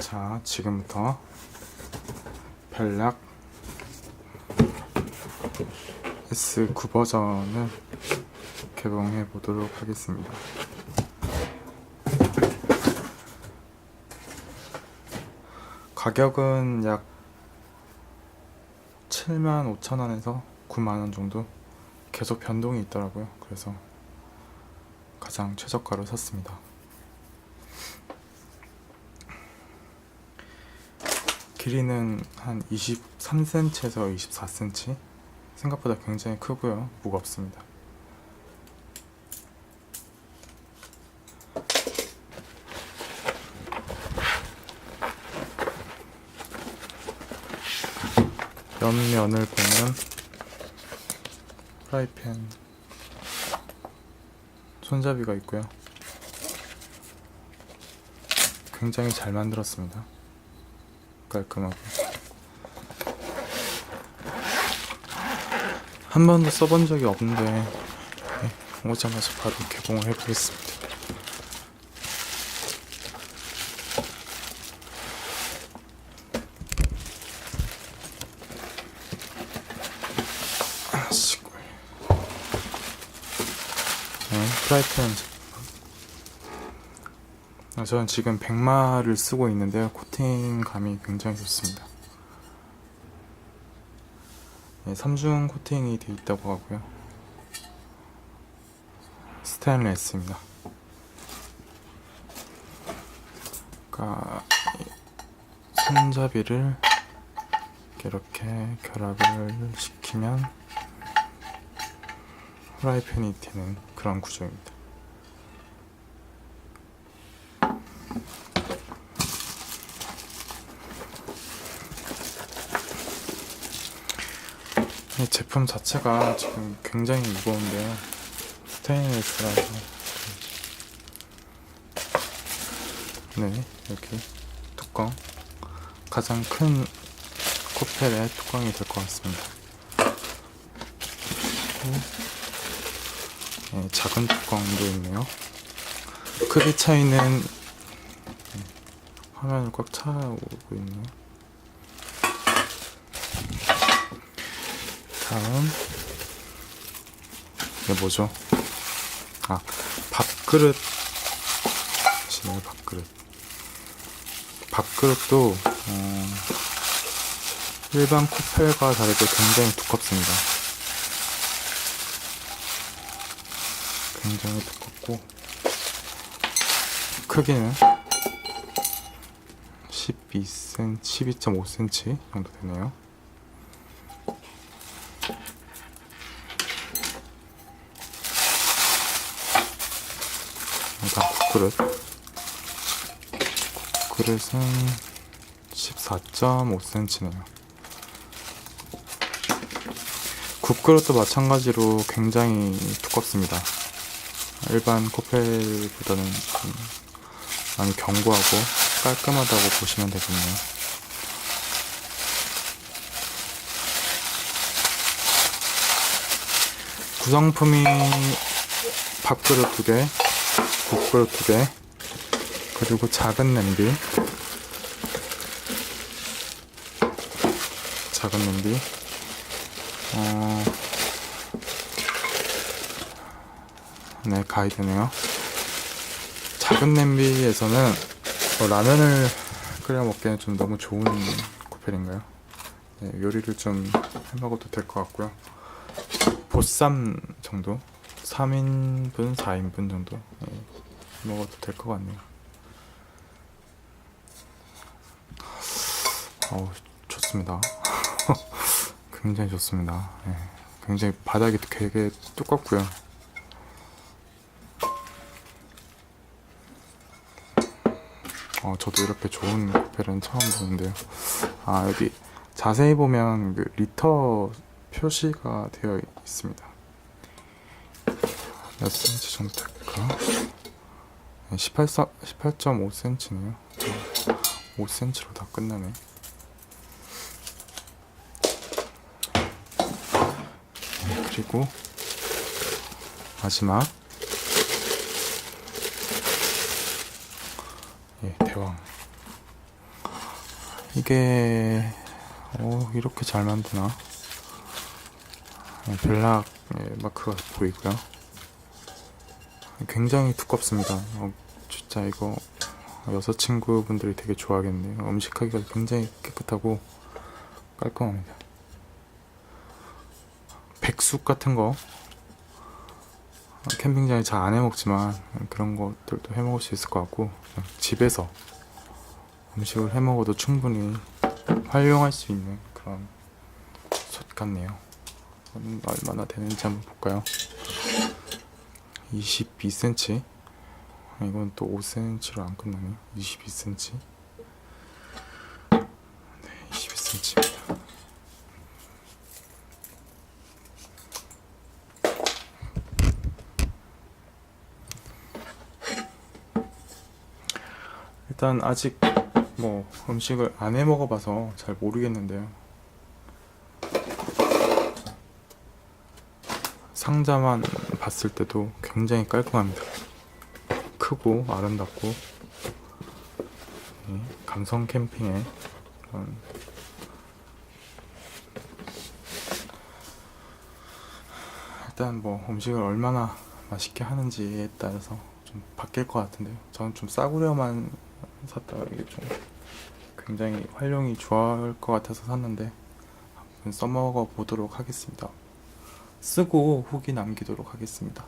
자, 지금부터 별락 S9 버전을 개봉해 보도록 하겠습니다. 가격은 약 7만 5천 원에서 9만 원 정도 계속 변동이 있더라고요. 그래서 가장 최저가로 샀습니다. 길이는 한 23cm에서 24cm 생각보다 굉장히 크고요. 무겁습니다. 옆면을 보면 프라이팬 손잡이가 있고요. 굉장히 잘 만들었습니다. 깔끔하고 한 번도 써본 적이 없는데 네, 오자마자 바로 개봉을 해보겠습니다. 아. 네, 프라이팬 아, 저는 지금 백마를 쓰고 있는데요. 코팅감이 굉장히 좋습니다. 네, 3중 코팅이 되어 있다고 하고요. 스테인레스입니다. 그러니까 이 손잡이를 이렇게 결합을 시키면 프라이팬이 되는 그런 구조입니다. 이 제품 자체가 지금 굉장히 무거운데요. 스테인리스라서. 네, 이렇게 뚜껑. 가장 큰 코펠의 뚜껑이 될 것 같습니다. 네, 작은 뚜껑도 있네요. 크기 차이는 네, 화면을 꽉 차오고 있네요. 다음. 이게 뭐죠? 아 밥그릇. 이시네요? 밥그릇. 밥그릇도 어, 일반 코펠과 다르게 굉장히 두껍습니다. 굉장히 두껍고 크기는 12cm, 12.5cm 정도 되네요 일단 국그릇. 국그릇은 14.5cm네요. 국그릇도 마찬가지로 굉장히 두껍습니다. 일반 코펠보다는 좀 많이 견고하고 깔끔하다고 보시면 되겠네요. 구성품이 밥그릇 두 개, 국그릇 두 개, 그리고 작은 냄비, 작은 냄비, 어, 네 가이드네요. 작은 냄비에서는 어, 라면을 끓여 먹기에는 좀 너무 좋은 코펠인가요? 네, 요리를 좀 해 먹어도 될 것 같고요. 보쌈 정도? 3인분, 4인분 정도 예, 먹어도 될 것 같네요. 어우, 좋습니다. 굉장히 좋습니다. 예, 굉장히 바닥이 되게 두껍고요. 어, 저도 이렇게 좋은 코펠은 처음 보는데요. 아, 여기 자세히 보면 그 리터 표시가 되어 있습니다. 몇 cm 정도 될까? 18, 18.5cm네요. 5cm로 다 끝나네. 네, 그리고 마지막 예, 대왕 이게 어, 이렇게 잘 만드나? 네, 벨락 예, 마크가 보이고요. 굉장히 두껍습니다. 어, 진짜 이거 여자친구분들이 되게 좋아하겠네요. 음식하기가 굉장히 깨끗하고 깔끔합니다. 백숙 같은 거 어, 캠핑장에 잘 안 해먹지만 그런 것들도 해먹을 수 있을 것 같고 집에서 음식을 해먹어도 충분히 활용할 수 있는 그런 솥 같네요. 얼마나 되는지 한번 볼까요? 22cm. 이건 또 5cm로 안 끝나네요. 22cm. 네, 22cm입니다. 일단 아직 뭐 음식을 안 해 먹어봐서 잘 모르겠는데요. 상자만 봤을 때도 굉장히 깔끔합니다. 크고 아름답고 예, 감성 캠핑의 일단 뭐 음식을 얼마나 맛있게 하는지에 따라서 좀 바뀔 것 같은데요. 저는 좀 싸구려만 샀다가 이게 좀 굉장히 활용이 좋을 것 같아서 샀는데 한번 써먹어 보도록 하겠습니다. 쓰고 후기 남기도록 하겠습니다.